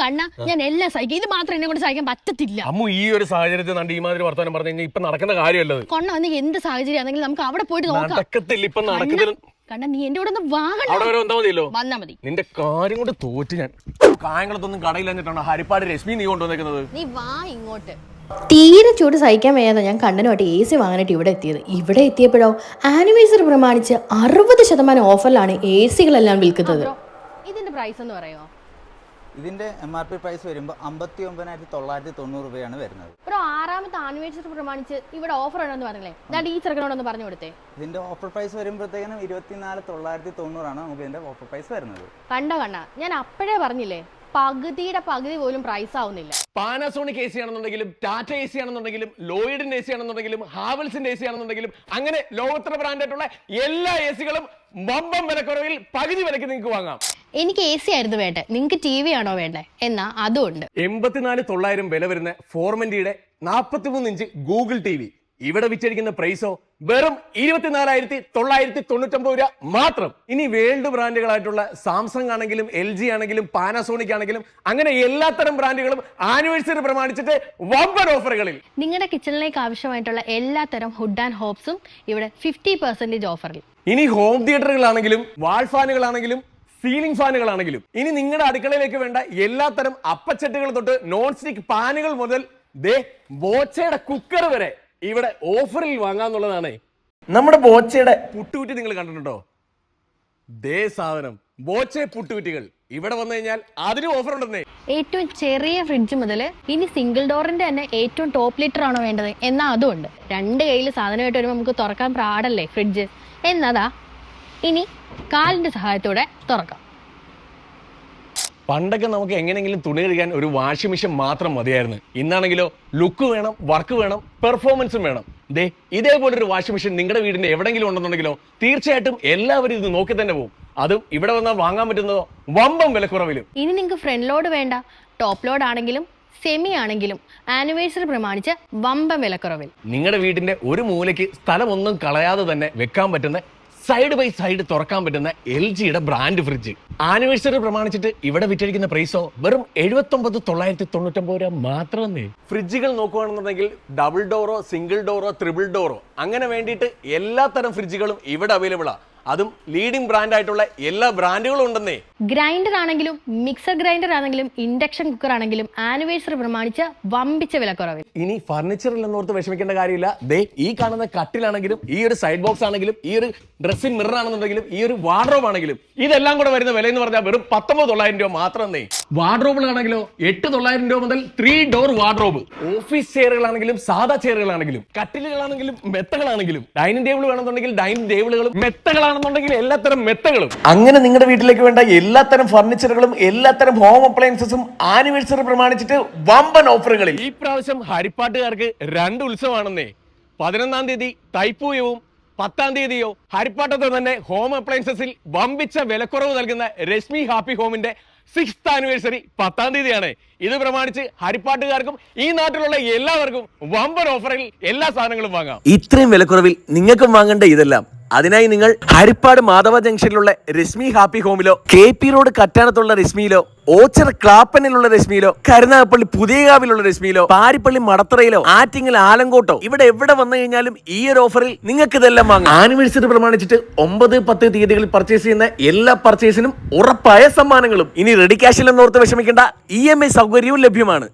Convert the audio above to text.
കണ്ണ ഞാൻ എല്ലാം സഹിക്കും. ഇത് മാത്രം എന്നെ കൊണ്ട് സഹിക്കാൻ പറ്റത്തില്ല. അമ്മു ഈ ഒരു സാഹചര്യത്തിൽ നണ്ട് ഈ മാതിരി വർത്തമാനം പറഞ്ഞു കഴിഞ്ഞാൽ ഇപ്പൊ നടക്കുന്ന കാര്യമല്ലത് കൊണ്ണ വന്ന് എന്ത് സാഹചര്യമാണെങ്കിലും നമുക്ക് അവിടെ പോയിട്ട് നോക്കാം. നടക്കത്തില്ല. ഇപ്പൊ നടക്കത്തില്ല. കണ്ണ നീ എന്റെ കൂടെ ഒന്ന് വാങ്ങണം. അവിടെ വരെ വന്നാ മതിയല്ലോ? വന്നാ മതി. നിന്റെ കാര്യം കൊണ്ട് തോറ്റ് ഞാൻ. കായങ്ങളത്തൊന്നും കടയില്ലെന്നിട്ടാണ് ഹരിപ്പാട് രശ്മി നീ കൊണ്ടുവന്നേക്കുന്നത്? നീ വാ ഇങ്ങോട്ട്. തീരെ ചൂട് സഹിക്കാൻ വയ്യാതെ ഞാൻ കണ്ണനുമായിട്ട് എ സി വാങ്ങാനായിട്ട് ഇവിടെ എത്തിയത്. ഇവിടെ എത്തിയപ്പോഴോ ആനിവേഴ്സറി പ്രമാണിച്ച് അറുപത് ശതമാനം ഓഫറിലാണ് എ സികളെല്ലാം വിൽക്കുന്നത്. ഇതിന്റെ പ്രൈസ് എന്ന് പറയോ? ഇതിന്റെ എം ആർ പി പ്രൈസ് വരുമ്പോൾ അമ്പത്തി ഒമ്പതിനായിരത്തി തൊള്ളായിരത്തി തൊണ്ണൂറ് രൂപയാണ് വരുന്നത്. ഒരു ആറാമത്തെ ആനിവേഴ്സറി പ്രമാണിച്ച് ഇവിടെ ഓഫർ ഉണ്ടെന്ന് പറഞ്ഞില്ലേ? ഞാൻ ഈ ചെറുക്കനോടൊന്ന് പറഞ്ഞു കൊടുത്തേ. ഇതിന്റെ ഓഫർ പ്രൈസ് വരുമ്പോഴത്തേക്കും ഇരുപത്തിനാല് തൊള്ളായിരത്തി തൊണ്ണൂറാണ് നമുക്ക് ഇതിന്റെ ഓഫർ പ്രൈസ് വരുന്നത്. കണ്ട കണ്ട. ഞാൻ അപ്പോഴേ പറഞ്ഞില്ലേ പകുതിയുടെ പകുതി പോലും പ്രൈസ് ആവുന്നില്ല. പാനസോണിക് എ സി ആണെന്നുണ്ടെങ്കിലും ടാറ്റ എ സി ആണെന്നുണ്ടെങ്കിലും ലോയിഡിന്റെ എ സി ആണെന്നുണ്ടെങ്കിലും ഹാവൽസിന്റെ എ സി ആണെന്നുണ്ടെങ്കിലും അങ്ങനെ ലോകോത്തര ബ്രാൻഡായിട്ടുള്ള എല്ലാ എ സികളും മമ്പം വിലക്കുറവിൽ പകുതി വിലക്ക് നിങ്ങൾക്ക് വാങ്ങാം. എനിക്ക് എ സി ആയിരുന്നു വേണ്ടത് നിങ്ങൾക്ക് ടി വി ആണോ വേണ്ടത് എന്നാ അതും ഉണ്ട്. എൺപത്തിനാല് തൊള്ളായിരം വില വരുന്ന ഫോർമെന്റിയുടെ നാൽപ്പത്തിമൂന്ന് ഇഞ്ച് ഗൂഗിൾ ടി വി ഇവിടെ വിറ്റഴിക്കുന്ന പ്രൈസോ വെറും ഇരുപത്തിനാലായിരത്തി തൊള്ളായിരത്തി തൊണ്ണൂറ്റൊമ്പത് രൂപ മാത്രം. ഇനി വേൾഡ് ബ്രാൻഡുകളായിട്ടുള്ള സാംസങ് ആണെങ്കിലും എൽ ജി ആണെങ്കിലും പാനസോണിക് ആണെങ്കിലും അങ്ങനെ എല്ലാത്തരം ബ്രാൻഡുകളും ആനിവേഴ്സറി പ്രമാണിച്ചിട്ട് വമ്പൻ ഓഫറുകളിൽ. നിങ്ങളുടെ കിച്ചണിലേക്ക് ആവശ്യമായിട്ടുള്ള എല്ലാത്തരം ഹുഡ് ആൻഡ് ഹോപ്സും ഇവിടെ ഫിഫ്റ്റി പെർസെന്റേജ് ഓഫറിൽ. ഇനി ഹോം തിയേറ്ററുകളാണെങ്കിലും വാൾ ഫാനുകളാണെങ്കിലും സീലിംഗ് ഫാനുകളാണെങ്കിലും. ഇനി നിങ്ങളുടെ അടുക്കളയിലേക്ക് വേണ്ട എല്ലാത്തരം അപ്പച്ചട്ടുകൾ തൊട്ട് നോൺ സ്റ്റിക് പാനുകൾ മുതൽ ദേ ബോച്ചയുടെ കുക്കർ വരെ ഇവിടെ ഓഫറിൽ വാങ്ങാന്നുള്ളതാണ്. നമ്മുടെ ബോച്ചയുടെ പുട്ടുകുറ്റി നിങ്ങൾ കണ്ടിട്ടുണ്ടോ? ദേ സാധനം ബോച്ചെ പുട്ടുകുറ്റികൾ. ഇവിടെ വന്നു കഴിഞ്ഞാൽ അതിനും ഓഫർ ഉണ്ടെന്നേ. ഏറ്റവും ചെറിയ ഫ്രിഡ്ജ് മുതൽ ഇനി സിംഗിൾ ഡോറിന്റെ തന്നെ ഏറ്റവും ടോപ്പ് ലിറ്റർ ആണോ വേണ്ടത്? എന്നാ അതും ഉണ്ട്. രണ്ട് കയ്യിൽ സാധനമായിട്ട് വരുമ്പോൾ നമുക്ക് തുറക്കാൻ പ്രാടല്ലേ ഫ്രിഡ്ജ് എന്നതാ ഇനി കാലിന്റെ സഹായത്തോടെ തുറക്കാം. പണ്ടൊക്കെ നമുക്ക് എങ്ങനെയെങ്കിലും തുണി കഴുകാൻ ഒരു വാഷിംഗ് മെഷീൻ മാത്രം മതിയായിരുന്നു. ഇന്നാണെങ്കിലോ ലുക്ക് വേണം വർക്ക് വേണം പെർഫോമൻസും വേണം. ദേ ഇതേപോലൊരു വാഷിംഗ് മെഷീൻ നിങ്ങളുടെ വീടിന്റെ എവിടെയെങ്കിലും ഉണ്ടെന്നുണ്ടെങ്കിലോ തീർച്ചയായിട്ടും എല്ലാവരും ഇത് നോക്കി തന്നെ പോകും അതും ഇവിടെ വന്നാൽ വാങ്ങാൻ പറ്റുന്നതോ വമ്പം വിലക്കുറവിലും. ഇനി നിങ്ങൾക്ക് ഫ്രണ്ട് ലോഡ് വേണ്ട ടോപ്പ് ലോഡ് ആണെങ്കിലും സെമി ആണെങ്കിലും ആനിവേഴ്സറി പ്രമാണിച്ച് വമ്പം വിലക്കുറവിൽ. നിങ്ങളുടെ വീടിന്റെ ഒരു മൂലയ്ക്ക് സ്ഥലമൊന്നും കളയാതെ തന്നെ വെക്കാൻ പറ്റുന്ന സൈഡ് ബൈ സൈഡ് തുറക്കാൻ പറ്റുന്ന എൽ ജിയുടെ ബ്രാൻഡ് ഫ്രിഡ്ജ് ആനിവേഴ്സറി പ്രമാണിച്ചിട്ട് ഇവിടെ വിറ്റഴിക്കുന്ന പ്രൈസോ വെറും എഴുപത്തൊമ്പത് തൊള്ളായിരത്തി തൊണ്ണൂറ്റൊമ്പത് രൂപ മാത്രമേ. ഫ്രിഡ്ജുകൾ നോക്കുകയാണെന്നുണ്ടെങ്കിൽ ഡബിൾ ഡോറോ സിംഗിൾ ഡോറോ ത്രിബിൾ ഡോറോ അങ്ങനെ വേണ്ടിയിട്ട് എല്ലാ തരം ഫ്രിഡ്ജുകളും ഇവിടെ അവൈലബിൾ ആ. അതും ലീഡിംഗ് ബ്രാൻഡ് ആയിട്ടുള്ള എല്ലാ ബ്രാൻഡുകളും ഉണ്ടെന്നേ. ഗ്രൈൻഡർ ആണെങ്കിലും മിക്സർ ഗ്രൈൻഡർ ആണെങ്കിലും ഇൻഡക്ഷൻ കുക്കർ ആണെങ്കിലും ആനിവേഴ്സറി പ്രമാണിച്ച് വമ്പിച്ച വിലക്കുറവിൽ. ഇനി ഫർണിച്ചറിൽ എന്നോർത്ത് വിഷമിക്കേണ്ട കാര്യമില്ല. ദേ ഈ കാണുന്ന കട്ടിലാണെങ്കിലും ഈ ഒരു സൈഡ് ബോക്സ് ആണെങ്കിലും ഈ ഒരു ഡ്രസ്സിംഗ് മിറർ ആണെന്നുണ്ടെങ്കിലും ഈ ഒരു വാർഡ്രോബ് ആണെങ്കിലും ഇതെല്ലാം കൂടെ വരുന്ന വില എന്ന് പറഞ്ഞാൽ വെറും പത്തൊമ്പത് തൊള്ളായിരം രൂപ മാത്രം നേ വാർഡ്രോബിലാണെങ്കിലോ എട്ട് തൊള്ളായിരം രൂപ മുതൽ ത്രീ ഡോർ വാർഡ്രോബ് ഓഫീസ് ചെയറുകളാണെങ്കിലും സാധാ ചെയറുകളാണെങ്കിലും കട്ടിലുകളാണെങ്കിലും മെത്തകളാണെങ്കിലും ഡൈനിങ് ടേബിൾ വേണമെന്നുണ്ടെങ്കിൽ ഡൈനിങ് ടേബിളുകളും മെത്തകളാണെന്നുണ്ടെങ്കിൽ എല്ലാത്തരം മെത്തകളും. അങ്ങനെ നിങ്ങളുടെ വീട്ടിലേക്ക് വേണ്ട എല്ലാത്തരം ഫർണിച്ചറുകളും എല്ലാത്തരം ഹോം അപ്ലയൻസസും ആനിവേഴ്സറി പ്രമാണിച്ചിട്ട് വമ്പൻ ഓഫറുകളിൽ. ഈ പ്രാവശ്യം ഹരിപ്പാട്ടുകാർക്ക് രണ്ട് ഉത്സവമാണെന്നേ പതിനൊന്നാം തീയതി തൈപ്പൂയവും പത്താം തീയതിയോ ഹരിപ്പാട്ടത്ത് തന്നെ ഹോം അപ്ലയൻസസിൽ വമ്പിച്ച വിലക്കുറവ് നൽകുന്ന രശ്മി ഹാപ്പി ഹോമിന്റെ സിക്സ്ത് ആനിവേഴ്സറി പത്താം തീയതിയാണ്. ഇത് പ്രമാണിച്ച് ഹരിപ്പാട്ടുകാർക്കും ഈ നാട്ടിലുള്ള എല്ലാവർക്കും വമ്പൻ ഓഫറിൽ എല്ലാ സാധനങ്ങളും വാങ്ങാം. ഇത്രയും വിലക്കുറവിൽ നിങ്ങൾക്കും വാങ്ങേണ്ട ഇതെല്ലാം അതിനായി നിങ്ങൾ ഹരിപ്പാട് മാധവ ജംഗ്ഷനിലുള്ള രശ്മി ഹാപ്പി ഹോമിലോ കെ പി റോഡ് കറ്റാനത്തുള്ള രശ്മിയിലോ ഓച്ചർ ക്ലാപ്പനിലുള്ള രശ്മിയിലോ കരുനാഗപ്പള്ളി പുതിയകാവിലുള്ള രശ്മിയിലോ പാരിപ്പള്ളി മടത്തറയിലോ ആറ്റിങ്ങൽ ആലങ്കോട്ടോ ഇവിടെ എവിടെ വന്നു കഴിഞ്ഞാലും ഈ ഒരു ഓഫറിൽ നിങ്ങൾക്ക് ഇതെല്ലാം വാങ്ങാം. ആനിവേഴ്സറി പ്രമാണിച്ചിട്ട് ഒമ്പത് പത്ത് തീയതികളിൽ പർച്ചേസ് ചെയ്യുന്ന എല്ലാ പർച്ചേസിനും ഉറപ്പായ സമ്മാനങ്ങളും. ഇനി റെഡി ക്യാഷിൽ എന്നോർത്ത് വിഷമിക്കേണ്ട ഇ എം ഐ സൗകര്യവും ലഭ്യമാണ്.